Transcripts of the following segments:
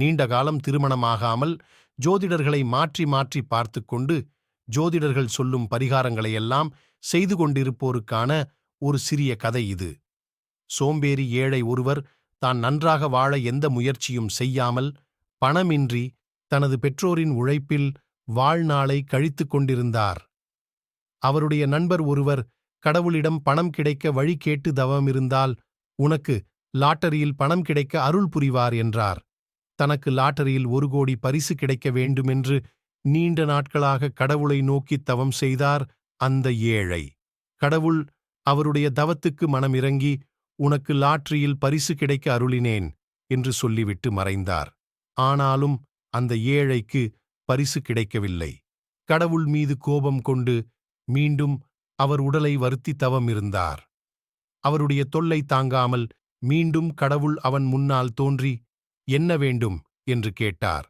நீண்ட காலம் திருமணமாகாமல் ஜோதிடர்களை மாற்றி மாற்றி பார்த்து கொண்டு ஜோதிடர்கள் சொல்லும் பரிகாரங்களையெல்லாம் செய்து கொண்டிருப்போருக்கான ஒரு சிறிய கதை இது. சோம்பேறி ஏழை ஒருவர் தான் நன்றாக வாழ எந்த முயற்சியும் செய்யாமல் பணமின்றி தனது பெற்றோரின் உழைப்பில் வாழ்நாளை கழித்துக் கொண்டிருந்தார். அவருடைய நண்பர் ஒருவர் கடவுளிடம் பணம் கிடைக்க வழி கேட்டு தவமிருந்தால் உனக்கு லாட்டரியில் பணம் கிடைக்க அருள் புரிவார் என்றார். தனக்கு லாட்டரியில் ஒரு கோடி பரிசு கிடைக்க வேண்டுமென்று நீண்ட நாட்களாக கடவுளை நோக்கித் தவம் செய்தார் அந்த ஏழை. கடவுள் அவருடைய தவத்துக்கு மனமிறங்கி உனக்கு லாட்டரியில் பரிசு கிடைக்க அருளினேன் என்று சொல்லிவிட்டு மறைந்தார். ஆனாலும் அந்த ஏழைக்கு பரிசு கிடைக்கவில்லை. கடவுள் மீது கோபம் கொண்டு மீண்டும் அவர் உடலை வருத்தி தவம் இருந்தார். அவருடைய தொல்லை தாங்காமல் மீண்டும் கடவுள் அவன் முன்னால் தோன்றி என்ன வேண்டும்? என்று கேட்டார்.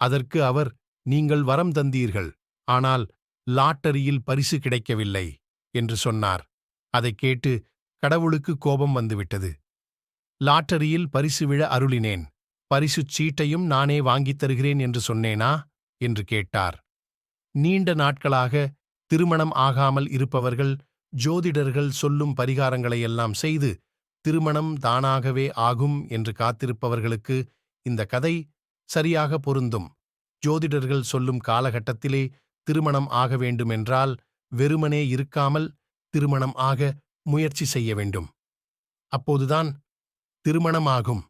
அதற்கு அவர் நீங்கள் வரம் தந்தீர்கள் ஆனால் லாட்டரியில் பரிசு கிடைக்கவில்லை என்று சொன்னார். அதைக் கேட்டு கடவுளுக்கு கோபம் வந்துவிட்டது. லாட்டரியில் பரிசு விழ அருளினேன் பரிசுச் சீட்டையும் நானே வாங்கித் தருகிறேன் என்று சொன்னேனா? என்று கேட்டார். நீண்ட நாட்களாக திருமணம் ஆகாமல் இருப்பவர்கள் ஜோதிடர்கள் சொல்லும் பரிகாரங்களையெல்லாம் செய்து திருமணம் தானாகவே ஆகும் என்று காத்திருப்பவர்களுக்கு இந்த கதை சரியாக பொருந்தும். ஜோதிடர்கள் சொல்லும் காலகட்டத்திலே திருமணம் ஆக வேண்டுமென்றால் வெறுமனே இருக்காமல் திருமணம் ஆக முயற்சி செய்ய வேண்டும். அப்போதுதான் திருமணமாகும்.